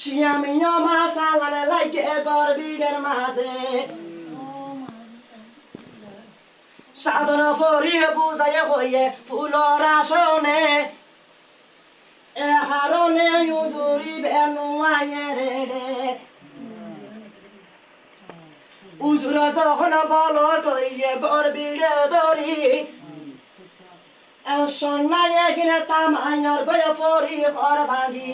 শিয়ামিয়া মাসালানে লাগে গর্বিডের মাঝে সাধন ফরিয়ে বুঝাইয়ে হইয়ে ফুলর আসনে এ হারনে ইউজুরি বেনুয়াইয়ে রে রে উজুর যখন বল তৈয়ে গর্বিডে দরি সন্ন্যায় কিনে তামাইয়র গয়ে ফরি হর ভাগি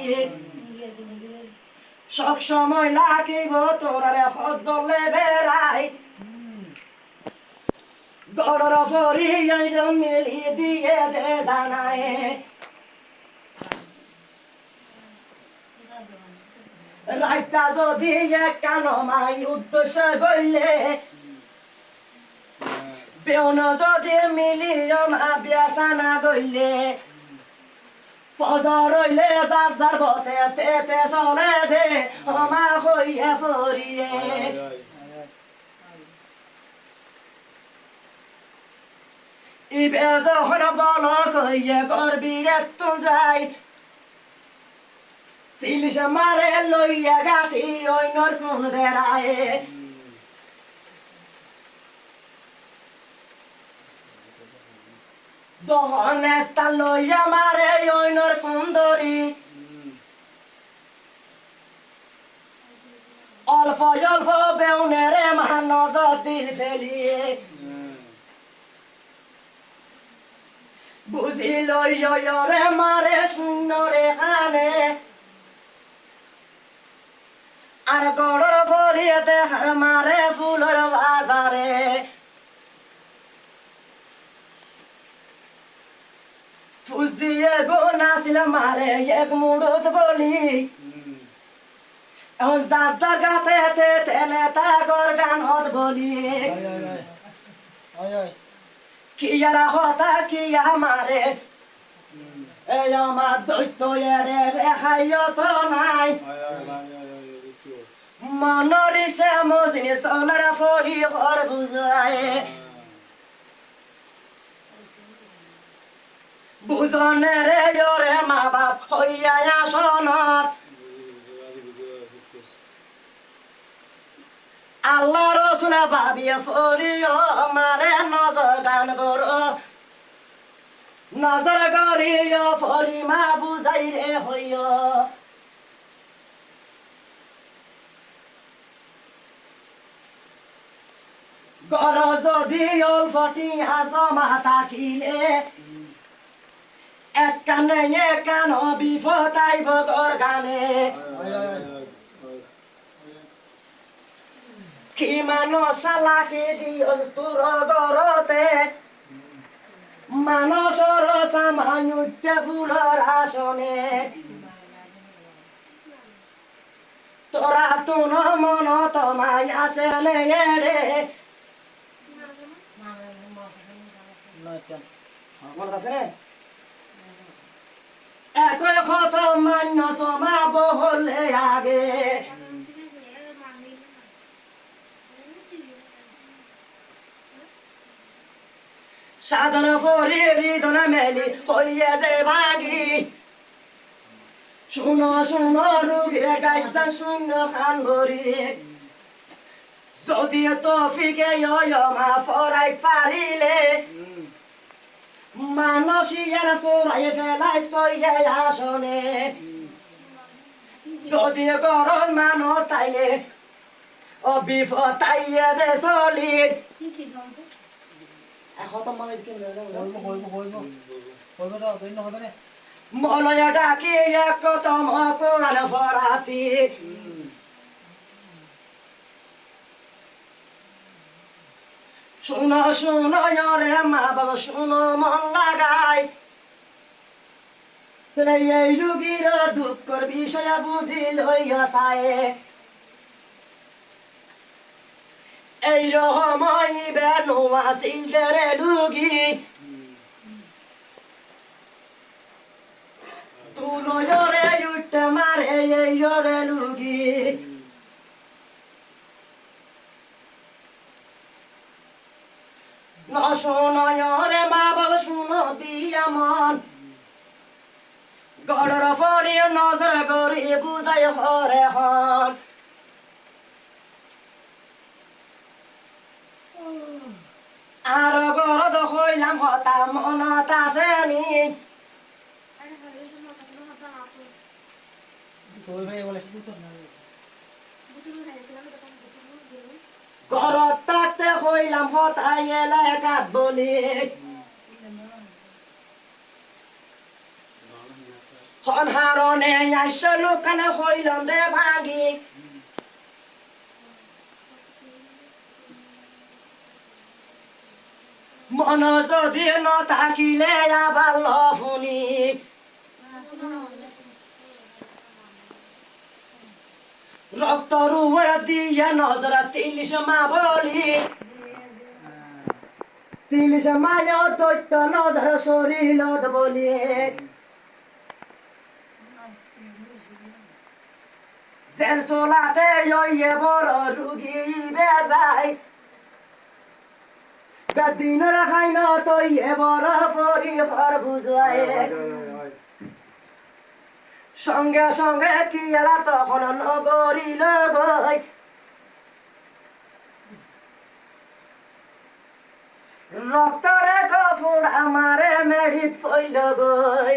সব সময় লাগিব তোরারে হজলে বেড়াই। গড়র ফরি মিলি দিয়ে দে জানায় রাইতা যদি কানো মাই উদ্দেশ্য গইলে, বেউন যদি মিলি মা বিয়াসানা গইলে ফজর যার যার বতে তে তে চলে দে মা হইয়ে ফরিয়ে। ইবে যখন বল কইয়ে গর্বিরে তো যাই তিলিশ মারে লইয়া গাঠি অন্যর কোন বেড়ায়। যখন এস্তা লইয়া মারে অন্যর কোন দরি অল্প অল্প বেউনেরে মান নজর দিল ফেলিয়ে বুঝি লইয়রে মারে শূন্য রে খানে আর গড়র ভরিয়েতে হার মারে ফুলের বাজারে ফুজিয়ে গো নাছিল মারে এক মুড়ত বলি। এখন যার যার গাতে তে তেনে তাগর বলি। কি আর হতা কি আমারে? এই আমার দৈত্য এড়ে রেখাইও তো নাই। মনরিসে মজিনি সোনার ফরি ঘর বুঝায়। বুঝনে রে রে মা বাপ হইয়া আসনত। আল্লাহ রসুলা ভাবিয়ে ফরিও, মারে নজর গান করো। নজর করিও ফরি মা বুঝাই রে হইয় গর যদি অল্পটি হাসমা থাকিলে এক কানে এক কান বিফতাই বগর গানে কি মানুষ লাখি দিয়স তোর গরতে মানসর সামান্যুটে ফুলর আসনে তোরা তুন মন তোমায় আসে রে মনত আছে নে একই কত মান্য সমা বহলে আগে। সাধন ফরি হৃদন মেলি, হইয়ে যে ভাগি শুনো শুনো, রুগীরে গাইছা শূন্য খান ভরি। যদি তফিকে মা ফরাই পারিলে মানসিয়ার সোরাই ফেলাইস কইয়ে আসনে। যদি গরম মানুষ তাইলে ও বিপদ তাইয়ে দে চলি। মলয় ডাকি এক তম কোরআন ফরাতি। শোনো শোনো রে মা বাবা, শোনো, মন লাগাই। এই যুগীর দুঃখর বিষয় বুঝিল হইয়া সায়ে। এই রহমাই বেনো আসিল রে ডুগি গড়র ফরি নজর গরি বুঝাই হরে হন আর গরদ হইলাম হতা মনত আছে নি গরদ থাকতে হইলাম হতা হন হইলাম দে মন যদি ন থাকিলে আবার লফুনি রক্ত রুয়ে দিয়ে নজর তিলিশ মা বলি। তিলিশ মায় দৈত্য নজর শরীলত বলি। সেন সোলাতে ইয়ে বড় রুগী বেজায়। বেদিনের খাইন তৈ বড় পরি ফর বুঝায় সঙ্গে সঙ্গে কি এলা তখন নগরী লগই। রক্তরে কফুর আমারে মেড়িত ফইল গই।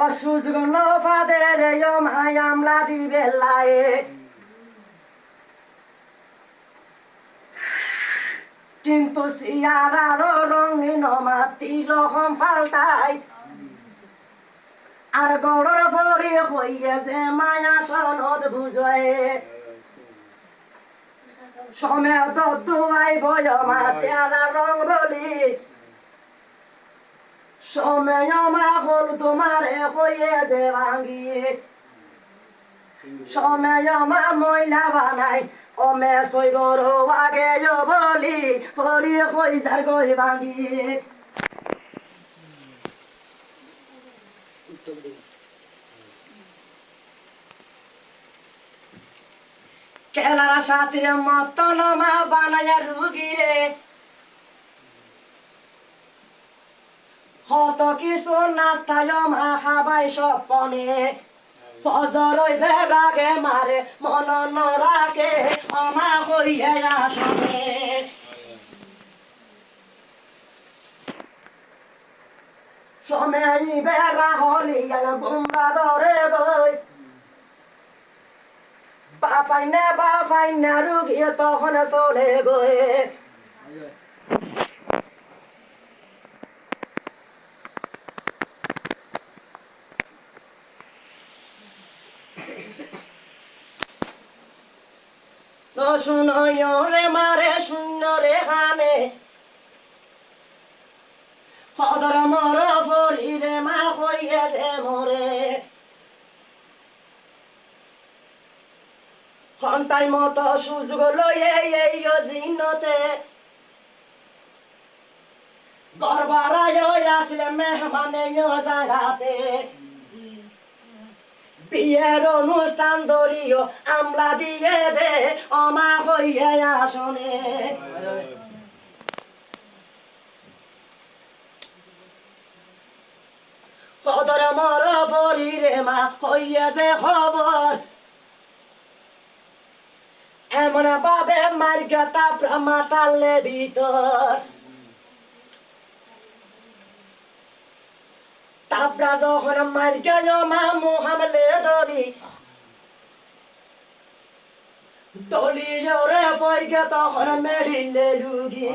ও মাই আমলা দিবে লায়ে কিন্তু সিয়ারার রঙিন মাতি রকম পাল্টাই আর গড়র ভরি হইয়াছে মায়া সনদ বুঝয়ে। সমেত দুয়াই বয় মাসে আর রং বলি সময় মা হল তোমারে হইয়েছে ভাঙ্গি সময় ময়লা বানাই অমে সৈবর আগে বলি পরি হইসার গই ভাঙ্গি খেলার সাথে মতন মা বানায় রুগীরে হত কিছু নাস্তায় মা খাবাই সপনে ফজর হইবে রাগে মারে মন নরাকে অমা হইয়ে আসনে। সময় বেড়া হলিয়াল গুমরা দরে গই বাফাই না বাফাই না রুগী তখন চলে গয়ে শুন রে মারে শূন্য রে খানে হদর মর ফরি রে মা হইয়ে যে মরে। ঘন্টাই মতো সুযোগ লইয়ে এই জিনতে গরবারায় আসলে মেহমানে জাগাতে। বিয়ের অনুষ্ঠান দলীয় আমলা দিয়ে দে, অমা হইয়ে আসনে। কদর মর ফরি রে মা হইয়েছে খবর। এমন ভাবে মার গেতা মাতালে ভিতর। চাপড়া যখন মার কেন মামু হামলে ধরি টলি ওরে ফয়কে তখন মেডিলে লুগি